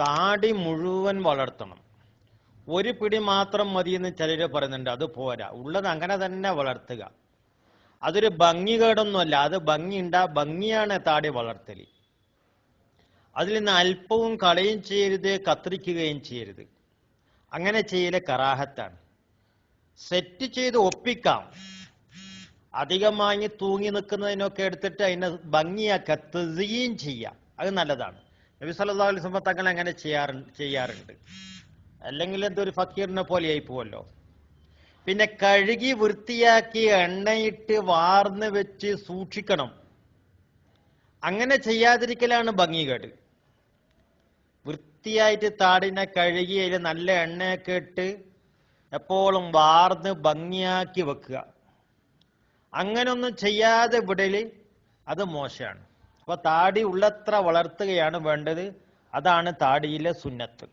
താടി മുഴുവൻ വളർത്തണം. ഒരു പിടി മാത്രം മതിയെന്ന് ചിലർ പറയുന്നുണ്ട് അത് പോരാ. ഉള്ളത് അങ്ങനെ തന്നെ വളർത്തുക. അതൊരു ഭംഗി കേടൊന്നുമല്ല അത് ഭംഗിയുണ്ട ഭംഗിയാണ് താടി വളർത്തൽ അതിൽ നിന്ന് അല്പവും കളയും ചെയ്യരുത് കത്തിരിക്കുകയും ചെയ്യരുത്. അങ്ങനെ ചെയ്യൽ കറാഹത്താണ്. സെറ്റ് ചെയ്ത് ഒപ്പിക്കാം. അധികമായി തൂങ്ങി നിൽക്കുന്നതിനൊക്കെ എടുത്തിട്ട് അതിനെ ഭംഗിയാക്കുക തെളിയുകയും ചെയ്യാം. അത് നല്ലതാണ്. നബി അലൈഹി വസല്ലം തങ്ങൾ അങ്ങനെ ചെയ്യാറുണ്ട് ചെയ്യാറുണ്ട്. അല്ലെങ്കിൽ എന്തൊരു ഫക്കീറിനെ പോലെ ആയി പോവല്ലോ. പിന്നെ കഴുകി വൃത്തിയാക്കി എണ്ണയിട്ട് വാർന്ന് വെച്ച് സൂക്ഷിക്കണം. അങ്ങനെ ചെയ്യാതിരിക്കലാണ് ഭംഗികേട്. വൃത്തിയായിട്ട് താടിനെ കഴുകി അതിൽ നല്ല എണ്ണയൊക്കെ ഇട്ട് എപ്പോഴും വാർന്ന് ഭംഗിയാക്കി വെക്കുക. അങ്ങനൊന്നും ചെയ്യാതെ വിടൽ അത് മോശമാണ്. അപ്പൊ താടി ഉള്ളത്ര വളർത്തുകയാണ് വേണ്ടത് അതാണ് താടിയിലെ സുന്നത്ത്